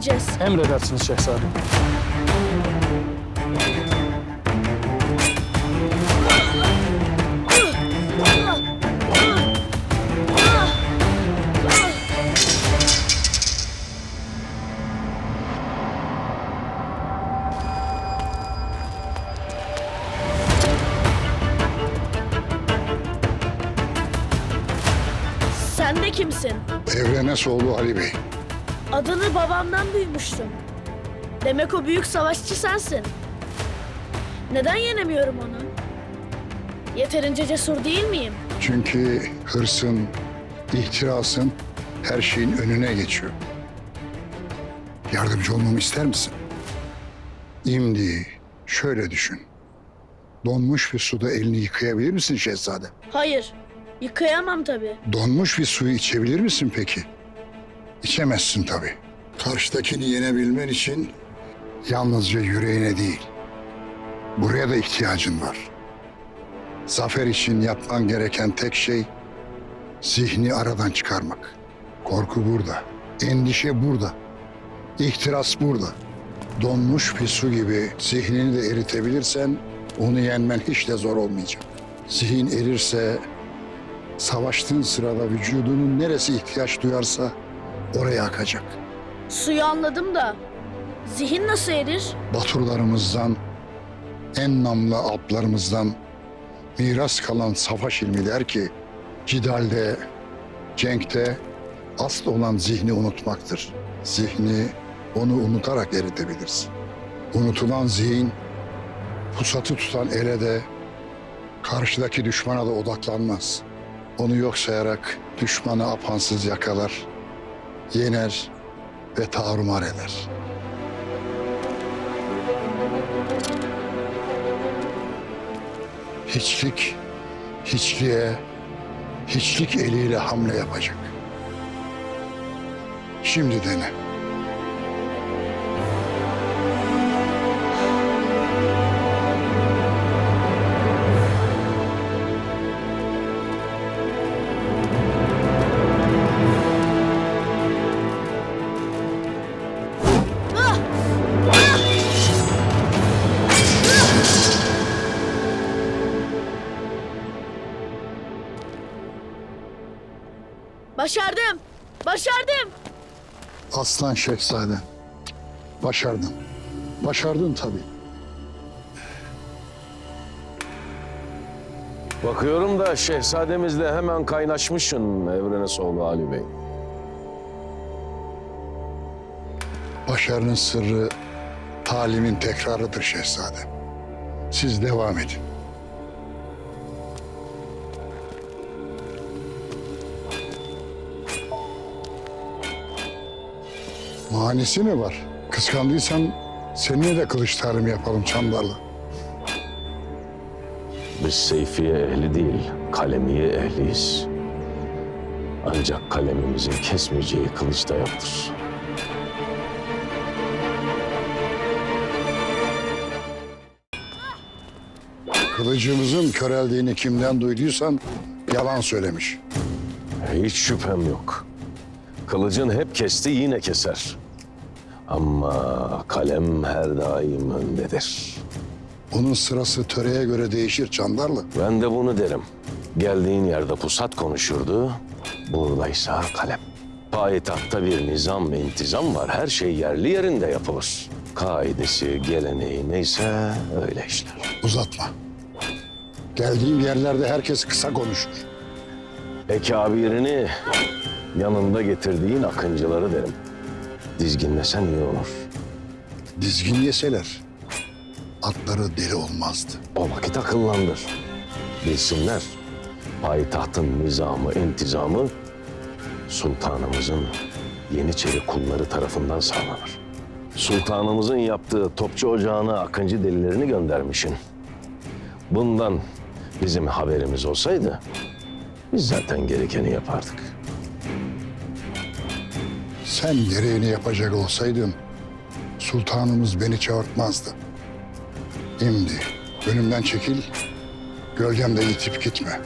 Deneyeceğiz. Emredersiniz şehzadem. Sen de kimsin? Evrene soğulu Ali Bey. Adını babamdan duymuştum. Demek o büyük savaşçı sensin. Neden yenemiyorum onu? Yeterince cesur değil miyim? Çünkü hırsın, ihtirasın her şeyin önüne geçiyor. Yardımcı olmamı ister misin? Şimdi şöyle düşün. Donmuş bir suda elini yıkayabilir misin şehzade? Hayır. Yıkayamam tabii. Donmuş bir suyu içebilir misin peki? İçemezsin tabii. Karşıdakini yenebilmen için yalnızca yüreğine değil, buraya da ihtiyacın var. Zafer için yapman gereken tek şey zihni aradan çıkarmak. Korku burada, endişe burada, ihtiras burada. Donmuş bir su gibi zihnini de eritebilirsen onu yenmen hiç de zor olmayacak. Zihin erirse Savaştığın sırada vücudunun neresi ihtiyaç duyarsa oraya akacak. Suyu anladım da zihin nasıl erir? Baturlarımızdan, en namlı alplarımızdan miras kalan savaş ilmi der ki, cidalde, cenkte asıl olan zihni unutmaktır. Zihni onu unutarak eritebilirsin. Unutulan zihin, pusatı tutan ele de, karşıdaki düşmana da odaklanmaz. Onu yok sayarak düşmanı apansız yakalar, yener ve tarumar eder. Hiçlik, hiçliğe, hiçlik eliyle hamle yapacak. Şimdi dene. Başardım. Başardım. Aslan şehzadem. Başardın. Başardın tabii. Bakıyorum da şehzademizle hemen kaynaşmışsın Evrene Soğlu Ali Bey. Başarının sırrı talimin tekrarıdır şehzadem. Siz devam edin. Manisi mi var? Kıskandıysan seninle de kılıç tarımı yapalım Çandarlı. Biz Seyfiye ehli değil, kalemiye ehliyiz. Ancak kalemimizin kesmeyeceği kılıç da yoktur. Kılıcımızın köreldiğini kimden duyduysan yalan söylemiş. Hiç şüphem yok. Kılıcın hep kesti yine keser. Ama kalem her daim öndedir. Onun sırası töreye göre değişir Çandarlı. Ben de bunu derim. Geldiğin yerde pusat konuşurdu, buradaysa kalem. Payitahtta bir nizam ve intizam var. Her şey yerli yerinde yapılır. Kaidesi, geleneği neyse öyle işler. Uzatma. Geldiğim yerlerde herkes kısa konuşur. Ekabirini yanında getirdiğin akıncıları derim. Dizginlesen iyi olur. Dizgin yeseler atları deli olmazdı. O vakit akıllandır. Bilsinler payitahtın nizamı, intizamı sultanımızın Yeniçeri kulları tarafından sağlanır. Sultanımızın yaptığı topçu ocağına akıncı delilerini göndermişin. Bundan bizim haberimiz olsaydı biz zaten gerekeni yapardık. Sen gereğini yapacak olsaydın sultanımız beni çağırtmazdı. Şimdi önümden çekil, gölgemde yitip gitme.